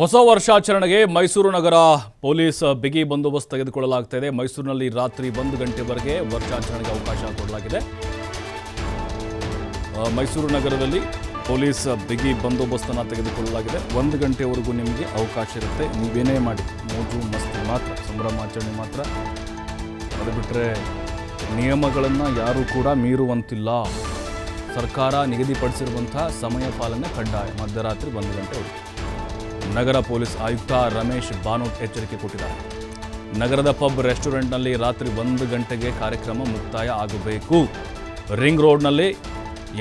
ಹೊಸ ವರ್ಷಾಚರಣೆಗೆ ಮೈಸೂರು ನಗರ ಪೊಲೀಸ್ ಬಿಗಿ ಬಂದೋಬಸ್ತ್ ತೆಗೆದುಕೊಳ್ಳಲಾಗ್ತಾ ಮೈಸೂರಿನಲ್ಲಿ ರಾತ್ರಿ ಒಂದು ಗಂಟೆವರೆಗೆ ವರ್ಷಾಚರಣೆಗೆ ಅವಕಾಶ ಕೊಡಲಾಗಿದೆ. ಮೈಸೂರು ನಗರದಲ್ಲಿ ಪೊಲೀಸ್ ಬಿಗಿ ಬಂದೋಬಸ್ತನ್ನು ತೆಗೆದುಕೊಳ್ಳಲಾಗಿದೆ. ಒಂದು ಗಂಟೆವರೆಗೂ ನಿಮಗೆ ಅವಕಾಶ ಇರುತ್ತೆ. ನೀವೇನೇ ಮಾಡಿ, ಮೋಜು, ಮಸ್ತಿ ಮಾತ್ರ ಸಂಭ್ರಮಾಚರಣೆ ಮಾತ್ರ. ಅದು ಬಿಟ್ಟರೆ ನಿಯಮಗಳನ್ನು ಯಾರೂ ಕೂಡ ಮೀರುವಂತಿಲ್ಲ. ಸರ್ಕಾರ ನಿಗದಿಪಡಿಸಿರುವಂತಹ ಸಮಯ ಪಾಲನೆ ಕಡ್ಡಾಯ. ಮಧ್ಯರಾತ್ರಿ ಒಂದು ಗಂಟೆವರೆಗೂ ನಗರ ಪೊಲೀಸ್ ಆಯುಕ್ತ ರಮೇಶ್ ಬಾನೋಟ್ ಎಚ್ಚರಿಕೆ ಕೊಟ್ಟಿದ್ದಾರೆ. ನಗರದ ಪಬ್ ರೆಸ್ಟೋರೆಂಟ್ನಲ್ಲಿ ರಾತ್ರಿ ಒಂದು ಗಂಟೆಗೆ ಕಾರ್ಯಕ್ರಮ ಮುಕ್ತಾಯ ಆಗಬೇಕು. ರಿಂಗ್ ರೋಡ್ನಲ್ಲಿ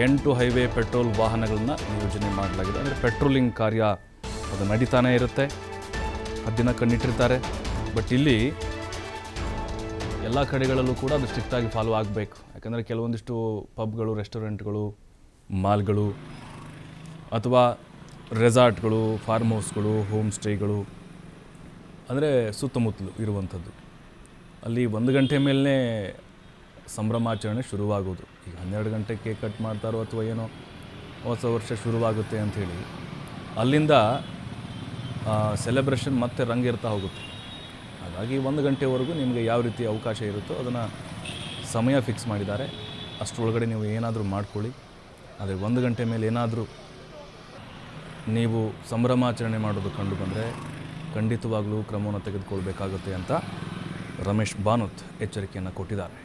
ಎಂಟು ಹೈವೇ ಪೆಟ್ರೋಲ್ ವಾಹನಗಳನ್ನು ನಿಯೋಜನೆ ಮಾಡಲಾಗಿದೆ. ಅಂದರೆ ಪೆಟ್ರೋಲಿಂಗ್ ಕಾರ್ಯ ಅದು ನಡೀತಾನೆ ಇರುತ್ತೆ. ಹದ್ದಿನ ಕಣ್ಣಿಟ್ಟಿರ್ತಾರೆ. ಬಟ್ ಇಲ್ಲಿ ಎಲ್ಲ ಕಡೆಗಳಲ್ಲೂ ಕೂಡ ಅದು ಸ್ಟ್ರಿಕ್ಟಾಗಿ ಫಾಲೋ ಆಗಬೇಕು. ಯಾಕಂದರೆ ಕೆಲವೊಂದಿಷ್ಟು ಪಬ್ಗಳು, ರೆಸ್ಟೋರೆಂಟ್ಗಳು, ಮಾಲ್ಗಳು ಅಥವಾ ರೆಸಾರ್ಟ್ಗಳು ಫಾರ್ಮ್ ಹೌಸ್ಗಳು ಹೋಮ್ ಸ್ಟೇಗಳು, ಅಂದರೆ ಸುತ್ತಮುತ್ತಲು ಇರುವಂಥದ್ದು. ಅಲ್ಲಿ ಒಂದು ಗಂಟೆ ಮೇಲೇ ಸಂಭ್ರಮಾಚರಣೆ ಶುರುವಾಗೋದು. ಈಗ ಹನ್ನೆರಡು ಗಂಟೆ ಕೇಕ್ ಕಟ್ ಮಾಡ್ತಾರೋ ಅಥವಾ ಏನೋ ಹೊಸ ವರ್ಷ ಶುರುವಾಗುತ್ತೆ ಅಂಥೇಳಿ, ಅಲ್ಲಿಂದ ಸೆಲೆಬ್ರೇಷನ್ ಮತ್ತೆ ರಂಗಿರ್ತಾ ಹೋಗುತ್ತೆ. ಹಾಗಾಗಿ ಒಂದು ಗಂಟೆವರೆಗೂ ನಿಮಗೆ ಯಾವ ರೀತಿ ಅವಕಾಶ ಇರುತ್ತೋ ಅದನ್ನು ಸಮಯ ಫಿಕ್ಸ್ ಮಾಡಿದ್ದಾರೆ. ಅಷ್ಟರೊಳಗಡೆ ನೀವು ಏನಾದರೂ ಮಾಡ್ಕೊಳ್ಳಿ. ಆದರೆ ಒಂದು ಗಂಟೆ ಮೇಲೆ ಏನಾದರೂ ನೀವು ಸಂಭ್ರಮಾಚರಣೆ ಮಾಡೋದು ಕಂಡು ಬಂದರೆ ಖಂಡಿತವಾಗಲೂ ಕ್ರಮವನ್ನು ತೆಗೆದುಕೊಳ್ಬೇಕಾಗುತ್ತೆ ಅಂತ ರಮೇಶ್ ಬಾನುತ್ ಎಚ್ಚರಿಕೆಯನ್ನು ಕೊಟ್ಟಿದ್ದಾರೆ.